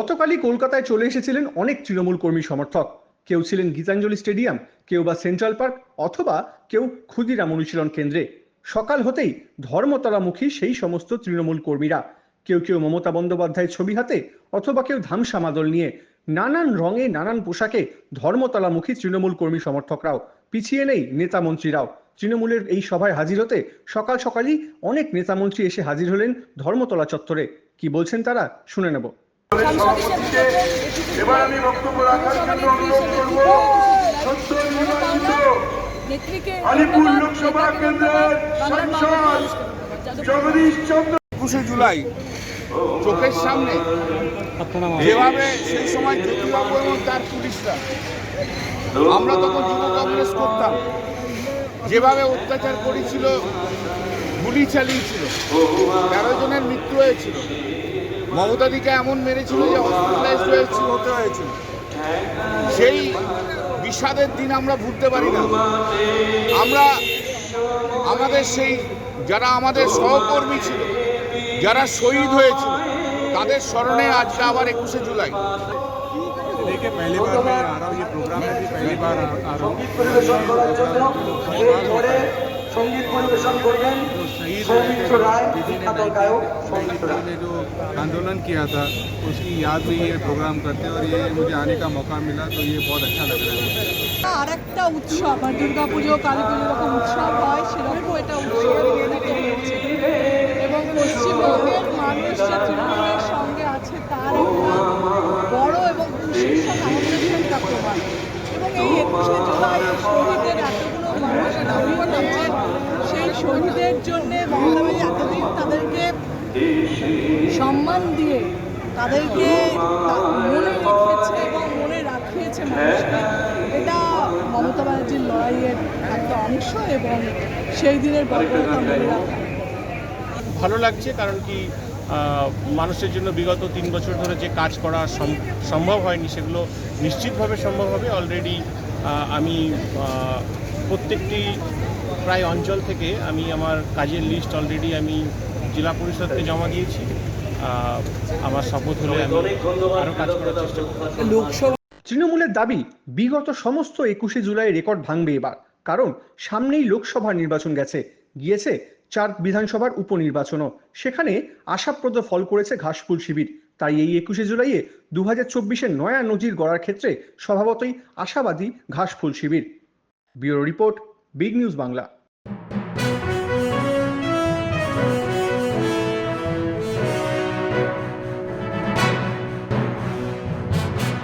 গতকালই কলকাতায় চলে এসেছিলেন অনেক তৃণমূল কর্মী সমর্থক। কেউ ছিলেন গীতাঞ্জলি স্টেডিয়াম, কেউ বা সেন্ট্রাল পার্ক, অথবা কেউ ক্ষুদিরাম অনুশীলন কেন্দ্রে। সকাল হতেই ধর্মতলামুখী সেই সমস্ত তৃণমূল কর্মীরা। কেউ কেউ মমতা বন্দ্যোপাধ্যায়ের ছবি হাতে, অথবা কেউ ধামসা মাদল নিয়ে নানান রঙে, নানান পোশাকে ধর্মতলামুখী তৃণমূল কর্মী সমর্থকরাও। পিছিয়ে নেই নেতা মন্ত্রীরাও। তৃণমূলের এই সভায় হাজির হতে সকাল সকালই অনেক নেতামন্ত্রী এসে হাজির হলেন ধর্মতলা চত্বরে। কি বলছেন তারা? শুনে নেব। সভাপতিকে এবার আমি বক্তব্য রাখার জন্য অনুরোধ নির্বাচিত আলিপুর লোকসভা কেন্দ্রের সাংসদ জগদীশ চন্দ্র একুশে জুলাই চোখের সামনে যেভাবে সেই সময় জ্যোতিবাবু এবং তার পুলিশরা আমরা তখন যুব কংগ্রেস করতাম যেভাবে অত্যাচার করেছিল গুলি চালিয়েছিল তেরো জনের মৃত্যু হয়েছিল মমতাদিকে এমন মেরেছিল যে হসপিটালাইজ হয়েছিল হতে হয়েছিল সেই বিষাদের দিন আমরা ভুলতে পারি না আমরা আমাদের সেই যারা আমাদের সহকর্মী ছিল যারা শহীদ হয়েছিল তাদের স্মরণে আজকে আবার একুশে জুলাই देखिए पहली बार मैं आ रहा हूँ ये प्रोग्राम में भी पहली बार आ आ रहा हूँ পরিবেশন করার জন্য এই ঘরে সঙ্গীত পরিবেশন করবেন तो शहीद সৌমিত্র রায় दीदी ने বিখ্যাত গায়ক সৌমিত্র রায় ने जो आंदोलन किया था उसकी याद में ये प्रोग्राम करते हैं और ये मुझे आने का मौका मिला तो ये बहुत अच्छा लग रहा है আর একটা উৎসব আর দুর্গা পুজো কালী পুজো এরকম উৎসব হয় সেরকম এটা উৎসবের মধ্যে রয়েছে এবং পশ্চিমবঙ্গের মানুষ যে তাদেরকে মনে রেখেছে এবং মনে রাখিয়েছে মানুষকে। এটা মমতা ব্যানার্জির লড়াইয়ের একটা অংশ এবং সেই দিনের বর্বরতা মনে রাখা। ভালো লাগছে কারণ কি মানুষের জন্য বিগত তিন বছর ধরে যে কাজ করা সম- সম্ভব হয়নি, সেগুলো নিশ্চিতভাবে সম্ভব হবে। অলরেডি আমি প্রত্যেকটি প্রায় অঞ্চল থেকে আমি আমার কাজের লিস্ট অলরেডি আমি জেলা পরিষদকে জমা দিয়েছি। আমার শপথ হলে আমি আরও কাজ করার চেষ্টা করব। তৃণমূলের দাবি বিগত সমস্ত একুশে জুলাই রেকর্ড ভাঙবে এবার। কারণ সামনেই লোকসভা নির্বাচন গেছে। গিয়েছে চার বিধানসভার উপনির্বাচনও। সেখানে আশাপ্রদ ফল করেছে ঘাসফুল শিবির। তাই এই একুশে জুলাইয়ে দু হাজার চব্বিশের নয়া নজির গড়ার ক্ষেত্রে স্বভাবতই আশাবাদী ঘাসফুল শিবির। Bureau report big news Bangla.